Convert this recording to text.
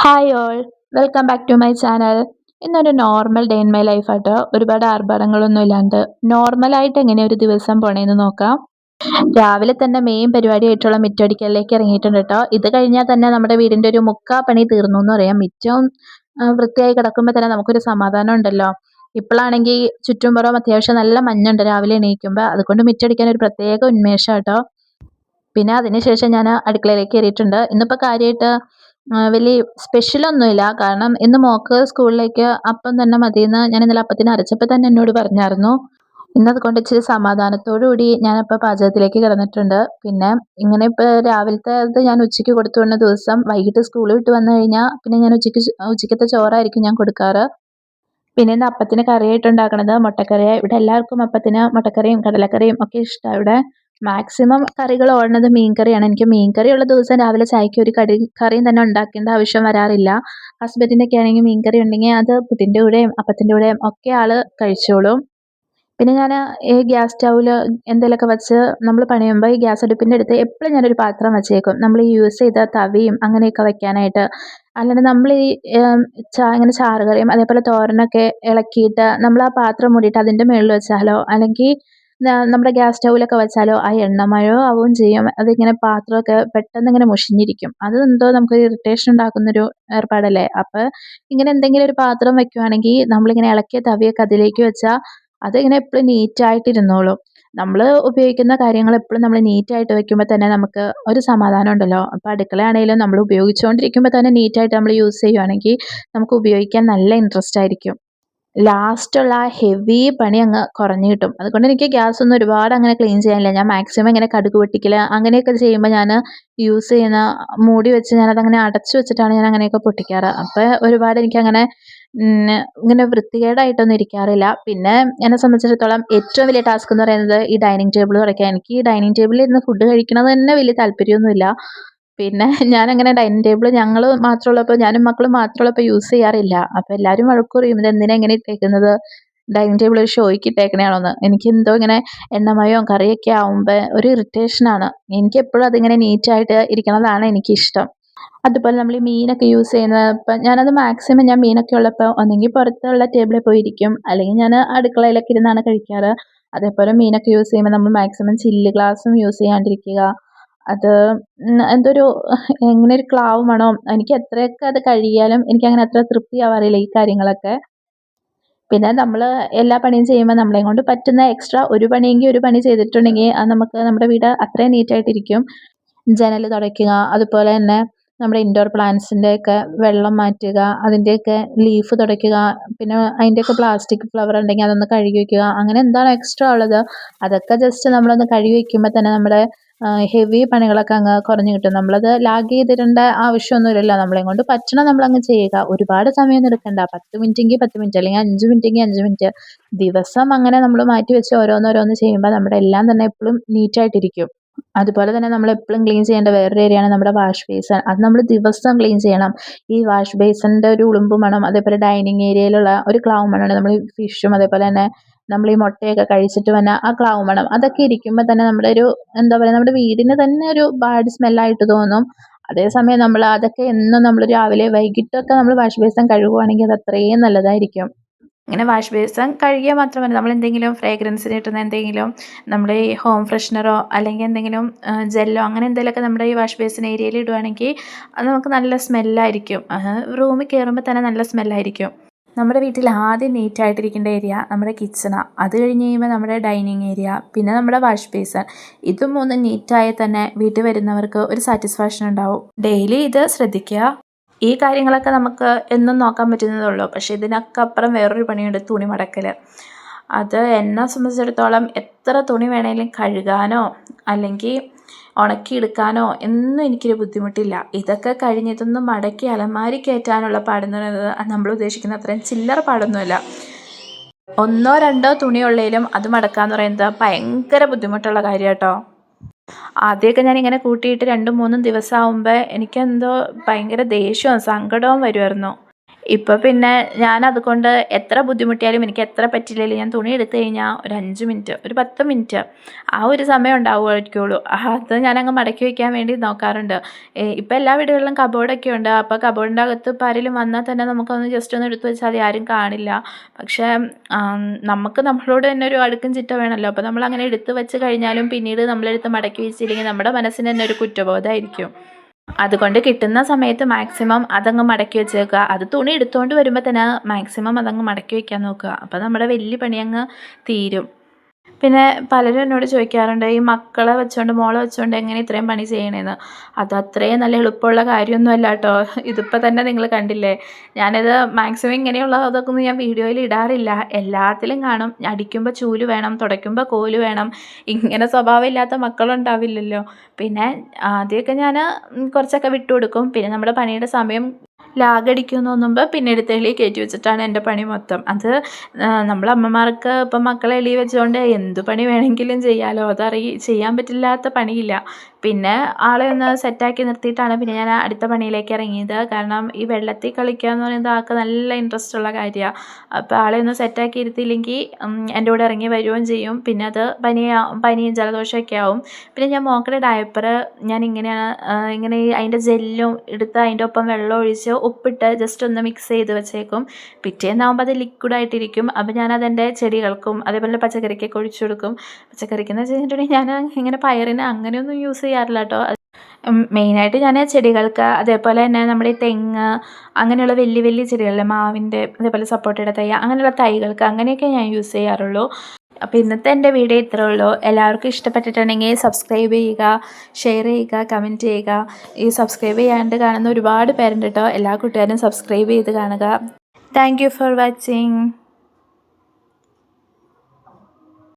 Hi all welcome back to my channel ഇന്നൊരു normal day in my life ആട്ടോ ഒരുപാട് ആർഭാടങ്ങളൊന്നും ഇല്ലാണ്ട് നോർമലായിട്ട് എങ്ങനെ ഒരു ദിവസം പോണേന്ന് നോക്കാം. രാവിലെ തന്നെ മെയിൻ പരിപാടിയായിട്ടുള്ള മിറ്റടിക്കലിലേക്ക് ഇറങ്ങിയിട്ടുണ്ട് കേട്ടോ ഇത് കഴിഞ്ഞാൽ തന്നെ നമ്മുടെ വീടിന്റെ ഒരു മുക്കാ പണി തീർന്നു എന്ന് പറയാം. മിറ്റവും വൃത്തിയായി കിടക്കുമ്പോൾ തന്നെ നമുക്കൊരു സമാധാനം ഉണ്ടല്ലോ. ഇപ്പോഴാണെങ്കിൽ ചുറ്റുംപുറം അത്യാവശ്യം നല്ല മഞ്ഞുണ്ട്. രാവിലെ എണീക്കുമ്പോൾ അതുകൊണ്ട് മിറ്റടിക്കാൻ ഒരു പ്രത്യേക ഉന്മേഷം കേട്ടോ പിന്നെ അതിനുശേഷം ഞാൻ അടുക്കളയിലേക്ക് കയറിയിട്ടുണ്ട്. ഇന്നിപ്പോൾ കാര്യമായിട്ട് വലിയ സ്പെഷ്യലൊന്നുമില്ല കാരണം ഇന്ന് മോൾക്ക് സ്കൂളിലേക്ക് അപ്പം തന്നെ മതിയെന്ന് ഞാൻ ഇന്നലെ അപ്പത്തിന് അരച്ചപ്പോൾ തന്നെ എന്നോട് പറഞ്ഞായിരുന്നു. ഇന്നത് കൊണ്ട് ഇച്ചിരി സമാധാനത്തോടു കൂടി ഞാനിപ്പോൾ പാചകത്തിലേക്ക് കിടന്നിട്ടുണ്ട്. പിന്നെ ഇങ്ങനെ ഇപ്പോൾ രാവിലത്തെ ഇത് ഞാൻ ഉച്ചയ്ക്ക് കൊടുത്തു വിടുന്ന ദിവസം വൈകിട്ട് സ്കൂൾ വിട്ട് വന്നു കഴിഞ്ഞാൽ പിന്നെ ഞാൻ ഉച്ചയ്ക്ക് ഉച്ചയ്ക്കത്തെ ചോറായിരിക്കും ഞാൻ കൊടുക്കാറ്. പിന്നെ ഇന്ന് അപ്പത്തിന് കറിയായിട്ട് ഉണ്ടാക്കണത് മുട്ടക്കറിയാണ് ഇവിടെ എല്ലാവർക്കും അപ്പത്തിന് മുട്ടക്കറിയും കടലക്കറിയും ഒക്കെ ഇഷ്ടമാണ് ഇവിടെ. മാക്സിമം കറികൾ ഓടുന്നത് മീൻകറിയാണ്. എനിക്ക് മീൻകറി ഉള്ള ദിവസം രാവിലെ ചായക്ക് ഒരു കടി കറിയും തന്നെ ഉണ്ടാക്കേണ്ട ആവശ്യം വരാറില്ല. ഹസ്ബൻഡിനൊക്കെ ആണെങ്കിൽ മീൻകറി ഉണ്ടെങ്കിൽ അത് പുട്ടിന്റെ കൂടെയും അപ്പത്തിന്റെ കൂടെയും ഒക്കെ ആൾ കഴിച്ചോളും. പിന്നെ ഞാൻ ഈ ഗ്യാസ് സ്റ്റൗവിൽ എന്തെങ്കിലുമൊക്കെ വെച്ച് നമ്മൾ പണിയുമ്പോൾ ഈ ഗ്യാസ് അടുപ്പിന്റെ അടുത്ത് എപ്പോഴും ഞാനൊരു പാത്രം വെച്ചേക്കും. നമ്മൾ ഈ യൂസ് ചെയ്ത തവിയും അങ്ങനെയൊക്കെ വെക്കാനായിട്ട്. അല്ലാണ്ട് നമ്മൾ ഈ ചാ ഇങ്ങനെ ചാറുകറിയും അതേപോലെ തോരനൊക്കെ ഇളക്കിയിട്ട് നമ്മൾ ആ പാത്രം മൂടിയിട്ട് അതിന്റെ മുകളിൽ വെച്ചാലോ അല്ലെങ്കിൽ നമ്മുടെ ഗ്യാസ് സ്റ്റൗവിലൊക്കെ വെച്ചാലോ ആ എണ്ണമയോ ആവുകയും ചെയ്യും. അതിങ്ങനെ പാത്രമൊക്കെ പെട്ടെന്ന് ഇങ്ങനെ മുഷിഞ്ഞിരിക്കും. അത് എന്തോ നമുക്ക് ഇറിറ്റേഷൻ ഉണ്ടാക്കുന്നൊരു ഏർപ്പാടല്ലേ? അപ്പോൾ ഇങ്ങനെ എന്തെങ്കിലും ഒരു പാത്രം വെക്കുവാണെങ്കിൽ നമ്മളിങ്ങനെ ഇളക്കിയ തവിയൊക്കെ അതിലേക്ക് വെച്ചാൽ അതിങ്ങനെ എപ്പോഴും നീറ്റായിട്ടിരുന്നോളും നമ്മൾ ഉപയോഗിക്കുന്ന കാര്യങ്ങൾ എപ്പോഴും നമ്മൾ നീറ്റായിട്ട് വെക്കുമ്പോൾ തന്നെ നമുക്ക് ഒരു സമാധാനം ഉണ്ടല്ലോ. അപ്പോൾ അടുക്കളയാണെങ്കിലും നമ്മൾ ഉപയോഗിച്ചുകൊണ്ടിരിക്കുമ്പോൾ തന്നെ നീറ്റായിട്ട് നമ്മൾ യൂസ് ചെയ്യുവാണെങ്കിൽ നമുക്ക് ഉപയോഗിക്കാൻ നല്ല ഇൻട്രസ്റ്റ് ആയിരിക്കും. ലാസ്റ്റുള്ള ആ ഹെവി പണി അങ്ങ് കുറഞ്ഞു കിട്ടും. അതുകൊണ്ട് എനിക്ക് ഗ്യാസ് ഒന്നും ഒരുപാട് അങ്ങനെ ക്ലീൻ ചെയ്യാനില്ല. ഞാൻ മാക്സിമം ഇങ്ങനെ കടുക് പൊട്ടിക്കൽ അങ്ങനെയൊക്കെ ചെയ്യുമ്പോൾ ഞാൻ യൂസ് ചെയ്യുന്ന മൂടി വെച്ച് ഞാനതങ്ങനെ അടച്ചു വെച്ചിട്ടാണ് ഞാൻ അങ്ങനെയൊക്കെ പൊട്ടിക്കാറ്. അപ്പോൾ ഒരുപാട് എനിക്കങ്ങനെ ഇങ്ങനെ വൃത്തികേടായിട്ടൊന്നും ഇരിക്കാറില്ല. പിന്നെ എന്നെ സംബന്ധിച്ചിടത്തോളം ഏറ്റവും വലിയ ടാസ്ക് എന്ന് പറയുന്നത് ഈ ഡൈനിങ് ടേബിൾ തുടയ്ക്കുക എനിക്ക് ഈ ഡൈനിങ് ടേബിളിൽ ഇരുന്ന് ഫുഡ് കഴിക്കണത് തന്നെ വലിയ താല്പര്യമൊന്നുമില്ല. പിന്നെ ഞാൻ അങ്ങനെ ഡൈനിങ് ടേബിൾ ഞങ്ങൾ മാത്രമുള്ളപ്പോൾ ഞാനും മക്കളും മാത്രമുള്ളപ്പോൾ യൂസ് ചെയ്യാറില്ല. അപ്പോൾ എല്ലാവരും വഴക്ക് പറയും ഇത് എന്തിനാ ഇങ്ങനെ ഇട്ടേക്കുന്നത്? ഡൈനിങ് ടേബിൾ ഒരു ഷോയ്ക്ക് ഇട്ടേക്കണയാണോന്ന്. എനിക്ക് എന്തോ ഇങ്ങനെ എണ്ണമയോ കറിയൊക്കെ ആവുമ്പോൾ ഒരു ഇറിറ്റേഷനാണ് എനിക്ക് എപ്പോഴും അതിങ്ങനെ നീറ്റായിട്ട് ഇരിക്കണതാണ് എനിക്കിഷ്ടം. അതുപോലെ നമ്മൾ ഈ മീനൊക്കെ യൂസ് ചെയ്യുന്നത് ഇപ്പം ഞാനത് മാക്സിമം ഞാൻ മീനൊക്കെ ഉള്ളപ്പോൾ ഒന്നെങ്കിൽ പുറത്തുള്ള ടേബിളിൽ പോയിരിക്കും. അല്ലെങ്കിൽ ഞാൻ അടുക്കളയിലൊക്കെ ഇരുന്നാണ് കഴിക്കാറ്. അതേപോലെ മീനൊക്കെ യൂസ് ചെയ്യുമ്പോൾ നമ്മൾ മാക്സിമം ചില്ല് ഗ്ലാസും യൂസ് ചെയ്യാണ്ടിരിക്കുക. അത് എന്തൊരു എങ്ങനെ ഒരു ക്ലാവ് മണോ എനിക്ക് എത്രയൊക്കെ അത് കഴുകിയാലും എനിക്കങ്ങനെ അത്ര തൃപ്തിയാവാറില്ല ഈ കാര്യങ്ങളൊക്കെ. പിന്നെ നമ്മൾ എല്ലാ പണിയും ചെയ്യുമ്പോൾ നമ്മളെ കൊണ്ട് പറ്റുന്ന എക്സ്ട്രാ ഒരു പണിയെങ്കിൽ ഒരു പണി ചെയ്തിട്ടുണ്ടെങ്കിൽ അത് നമുക്ക് നമ്മുടെ വീട് അത്രയും നീറ്റായിട്ടിരിക്കും ജനൽ തുടയ്ക്കുക അതുപോലെ തന്നെ നമ്മുടെ ഇൻഡോർ പ്ലാന്റ്സിന്റെയൊക്കെ വെള്ളം മാറ്റുക അതിന്റെയൊക്കെ ലീഫ് തുടയ്ക്കുക പിന്നെ അതിന്റെയൊക്കെ പ്ലാസ്റ്റിക് ഫ്ലവർ ഉണ്ടെങ്കിൽ അതൊന്ന് കഴുകി വയ്ക്കുക അങ്ങനെ എന്താണ് എക്സ്ട്രാ ഉള്ളത്? അതൊക്കെ ജസ്റ്റ് നമ്മളൊന്ന് കഴുകി വയ്ക്കുമ്പോൾ തന്നെ നമ്മുടെ ഹെവി പണികളൊക്കെ അങ്ങ് കുറഞ്ഞു കിട്ടും. നമ്മളത് ലാഗ് ചെയ്തിടേണ്ട ആവശ്യമൊന്നുമില്ലല്ലോ നമ്മളെ കൊണ്ട് പറ്റണം നമ്മളങ്ങ് ചെയ്യുക. ഒരുപാട് സമയം എടുക്കണ്ട. പത്ത് മിനിറ്റെങ്കിൽ പത്ത് മിനിറ്റ് അല്ലെങ്കിൽ അഞ്ച് മിനിറ്റെങ്കിൽ അഞ്ച് മിനിറ്റ് ദിവസം അങ്ങനെ നമ്മൾ മാറ്റി വെച്ച് ഓരോന്നോരോന്ന് ചെയ്യുമ്പോൾ നമ്മുടെ എല്ലാം തന്നെ എപ്പോഴും നീറ്റായിട്ടിരിക്കും അതുപോലെ തന്നെ നമ്മൾ എപ്പോഴും ക്ലീൻ ചെയ്യേണ്ട വേറൊരു ഏരിയയാണ് നമ്മുടെ വാഷ് ബേസൺ അത് നമ്മൾ ദിവസം ക്ലീൻ ചെയ്യണം. ഈ വാഷ് ബേസിന്റെ ഒരു ഉളുമ്പ് മണം അതേപോലെ ഡൈനിങ് ഏരിയയിലുള്ള ഒരു ക്ലാവ് മണമാണ് നമ്മൾ ഫിഷും അതേപോലെ തന്നെ നമ്മൾ ഈ മുട്ടയൊക്കെ കഴിച്ചിട്ട് വന്ന ആ ക്ലാവ് മണം. അതൊക്കെ ഇരിക്കുമ്പോൾ തന്നെ നമ്മുടെ ഒരു എന്താ പറയുക നമ്മുടെ വീടിന് തന്നെ ഒരു ബാഡ് സ്മെല്ലായിട്ട് തോന്നും. അതേസമയം നമ്മൾ അതൊക്കെ എന്നും നമ്മൾ രാവിലെ വൈകിട്ടൊക്കെ നമ്മൾ വാഷ് ബേസം കഴുകുവാണെങ്കിൽ അത് അത്രയും നല്ലതായിരിക്കും. ഇങ്ങനെ വാഷ് ബേസം കഴുകിയാൽ മാത്രമല്ല നമ്മൾ എന്തെങ്കിലും ഫ്രേഗ്രൻസിന് കിട്ടുന്ന എന്തെങ്കിലും നമ്മുടെ ഈ ഹോം ഫ്രഷ്നറോ അല്ലെങ്കിൽ എന്തെങ്കിലും ജെല്ലോ അങ്ങനെ എന്തെങ്കിലുമൊക്കെ നമ്മുടെ ഈ വാഷ് ബേസിൻ ഏരിയയിൽ ഇടുവാണെങ്കിൽ അത് നമുക്ക് നല്ല സ്മെല്ലായിരിക്കും റൂമിൽ കയറുമ്പോൾ തന്നെ നല്ല സ്മെല്ലായിരിക്കും നമ്മുടെ വീട്ടിൽ ആദ്യം നീറ്റായിട്ടിരിക്കേണ്ട ഏരിയ നമ്മുടെ കിച്ചണാണ് അത് കഴിഞ്ഞ് കഴിയുമ്പോൾ നമ്മുടെ ഡൈനിങ് ഏരിയ പിന്നെ നമ്മുടെ വാഷ് ബേസൺ ഇത് മൂന്നും നീറ്റായാൽ തന്നെ വീട്ടിൽ വരുന്നവർക്ക് ഒരു സാറ്റിസ്ഫാക്ഷൻ ഉണ്ടാവും. ഡെയിലി ഇത് ശ്രദ്ധിക്കുക. ഈ കാര്യങ്ങളൊക്കെ നമുക്ക് എന്നും നോക്കാൻ പറ്റുന്നതേ ഉള്ളൂ പക്ഷേ ഇതിനൊക്കെ അപ്പുറം വേറൊരു പണിയുണ്ട് തുണി മടക്കൽ അത് എന്നെ സംബന്ധിച്ചിടത്തോളം എത്ര തുണി വേണമെങ്കിലും കഴുകാനോ അല്ലെങ്കിൽ ഉണക്കിയെടുക്കാനോ എന്നും എനിക്കൊരു ബുദ്ധിമുട്ടില്ല. ഇതൊക്കെ കഴിഞ്ഞ് മടക്കി അലമാരി കയറ്റാനുള്ള പാടെന്ന് പറയുന്നത് നമ്മൾ ഉദ്ദേശിക്കുന്ന അത്രയും ചില്ലറ പാടൊന്നുമല്ല. ഒന്നോ രണ്ടോ തുണിയുള്ളതിലും അത് മടക്കാന്ന് പറയുന്നത് ഭയങ്കര ബുദ്ധിമുട്ടുള്ള കാര്യം കേട്ടോ ആദ്യമൊക്കെ ഞാൻ ഇങ്ങനെ കൂട്ടിയിട്ട് രണ്ടും മൂന്നും ദിവസം ആകുമ്പോൾ എനിക്കെന്തോ ഭയങ്കര ദേഷ്യവും സങ്കടവും വരുമായിരുന്നു ഇപ്പോൾ പിന്നെ ഞാൻ അതുകൊണ്ട് എത്ര ബുദ്ധിമുട്ടിയാലും എനിക്ക് എത്ര പറ്റില്ലെങ്കിലും ഞാൻ തുണി എടുത്തു കഴിഞ്ഞാൽ ഒരു അഞ്ച് മിനിറ്റ് ഒരു പത്ത് മിനിറ്റ് ആ ഒരു സമയം ഉണ്ടാവുമായിരിക്കുള്ളൂ. അത് ഞാനങ്ങ് മടക്കി വയ്ക്കാൻ വേണ്ടി നോക്കാറുണ്ട്. ഇപ്പോൾ എല്ലാ വീടുകളിലും കബോർഡൊക്കെ ഉണ്ട്. അപ്പോൾ കബോർഡിന്റെ അകത്ത് ഇപ്പോൾ ആരെങ്കിലും വന്നാൽ തന്നെ നമുക്കൊന്ന് ജസ്റ്റ് ഒന്ന് എടുത്തു വെച്ചാൽ അത് ആരും കാണില്ല. പക്ഷേ നമുക്ക് നമ്മളോട് തന്നെ ഒരു അടുക്കും ചിട്ട വേണമല്ലോ. അപ്പോൾ നമ്മൾ അങ്ങനെ എടുത്തു വെച്ച് കഴിഞ്ഞാലും പിന്നീട് നമ്മളെടുത്ത് മടക്കി വെച്ചില്ലെങ്കിൽ നമ്മുടെ മനസ്സിന് തന്നെ ഒരു കുറ്റബോധമായിരിക്കും. അതുകൊണ്ട് കിട്ടുന്ന സമയത്ത് മാക്സിമം അതങ്ങ് മടക്കി വെച്ചേക്കുക. അത് തുണി എടുത്തുകൊണ്ട് വരുമ്പോൾ തന്നെ മാക്സിമം അതങ്ങ് മടക്കി വെക്കാൻ നോക്കുക. അപ്പോൾ നമ്മുടെ വലിയ പണി അങ്ങ് തീരും. പിന്നെ പലരും എന്നോട് ചോദിക്കാറുണ്ട് ഈ മക്കളെ വെച്ചോണ്ട് മോളെ വെച്ചോണ്ട് എങ്ങനെ ഇത്രയും പണി ചെയ്യണേന്ന്? അത് അത്രയും നല്ല എളുപ്പമുള്ള കാര്യമൊന്നും അല്ല കേട്ടോ. ഇതിപ്പോൾ തന്നെ നിങ്ങൾ കണ്ടില്ലേ ഞാനിത് മാക്സിമം ഇങ്ങനെയുള്ള അതൊക്കെ ഞാൻ വീഡിയോയിൽ ഇടാറില്ല. എല്ലാത്തിലും കാണും. അടിക്കുമ്പോൾ ചൂൽ വേണം തുടയ്ക്കുമ്പോൾ കോൽ വേണം. ഇങ്ങനെ സ്വഭാവമില്ലാത്ത മക്കളുണ്ടാവില്ലല്ലോ. പിന്നെ ആദ്യമൊക്കെ ഞാൻ കുറച്ചൊക്കെ വിട്ടുകൊടുക്കും. പിന്നെ നമ്മുടെ പണിയുടെ സമയം ലാഗടിക്കുമെന്ന് തോന്നുമ്പോൾ പിന്നെ എടുത്ത് എളി കയറ്റി വെച്ചിട്ടാണ് എന്റെ പണി മൊത്തം. അത് നമ്മൾ അമ്മമാർക്ക് ഇപ്പം മക്കളെ എളി വെച്ചുകൊണ്ട് എന്ത് പണി വേണമെങ്കിലും ചെയ്യാമല്ലോ അതറിയി ചെയ്യാൻ പറ്റില്ലാത്ത പണിയില്ല. പിന്നെ ആളെ ഒന്ന് സെറ്റാക്കി നിർത്തിയിട്ടാണ് പിന്നെ ഞാൻ അടുത്ത പണിയിലേക്ക് ഇറങ്ങിയത്. കാരണം ഈ വെള്ളത്തിൽ കളിക്കുക എന്ന് പറയുന്നത് ആൾക്ക് നല്ല ഇൻട്രസ്റ്റ് ഉള്ള കാര്യമാണ് അപ്പോൾ ആളെ ഒന്ന് സെറ്റാക്കി ഇരുത്തിയില്ലെങ്കിൽ എന്റെ കൂടെ ഇറങ്ങി വരികയും ചെയ്യും. പിന്നെ അത് പനി പനിയും ജലദോഷമൊക്കെ ആവും. പിന്നെ ഞാൻ മോക്കടെ ഡയപ്പർ ഞാൻ ഇങ്ങനെയാണ് ഇങ്ങനെ അതിന്റെ ജെല്ലും എടുത്ത് അതിന്റെ ഒപ്പം വെള്ളം ഒഴിച്ച് ഉപ്പിട്ട് ജസ്റ്റ് ഒന്ന് മിക്സ് ചെയ്ത് വെച്ചേക്കും. പിറ്റേന്നാകുമ്പോൾ അത് ലിക്വിഡായിട്ടിരിക്കും അപ്പോൾ ഞാനതെന്റെ ചെടികൾക്കും അതേപോലെ പച്ചക്കറിക്കൊക്കെ ഒഴിച്ചു കൊടുക്കും. പച്ചക്കറിക്കെന്ന് വെച്ച് കഴിഞ്ഞിട്ടുണ്ടെങ്കിൽ ഞാൻ ഇങ്ങനെ പയറിന് അങ്ങനെയൊന്നും യൂസ് ചെയ്യാറില്ല കേട്ടോ മെയിനായിട്ട് ഞാൻ ചെടികൾക്ക് അതേപോലെ തന്നെ നമ്മുടെ ഈ തെങ്ങ് അങ്ങനെയുള്ള വലിയ വലിയ ചെടികളിലെ മാവിന്റെ അതേപോലെ സപ്പോർട്ടയുടെ തൈ അങ്ങനെയുള്ള തൈകൾക്ക് അങ്ങനെയൊക്കെ ഞാൻ യൂസ് ചെയ്യാറുള്ളൂ. അപ്പോൾ ഇന്നത്തെ എന്റെ വീഡിയോ ഇത്രേ ഉള്ളൂ. എല്ലാവർക്കും ഇഷ്ടപ്പെട്ടിട്ടുണ്ടെങ്കിൽ സബ്സ്ക്രൈബ് ചെയ്യുക ഷെയർ ചെയ്യുക കമന്റ് ചെയ്യുക. ഈ സബ്സ്ക്രൈബ് ചെയ്യാണ്ട് കാണുന്ന ഒരുപാട് പേരുണ്ട് കേട്ടോ. എല്ലാ കൂട്ടുകാരും സബ്സ്ക്രൈബ് ചെയ്ത് കാണുക. Thank for watching.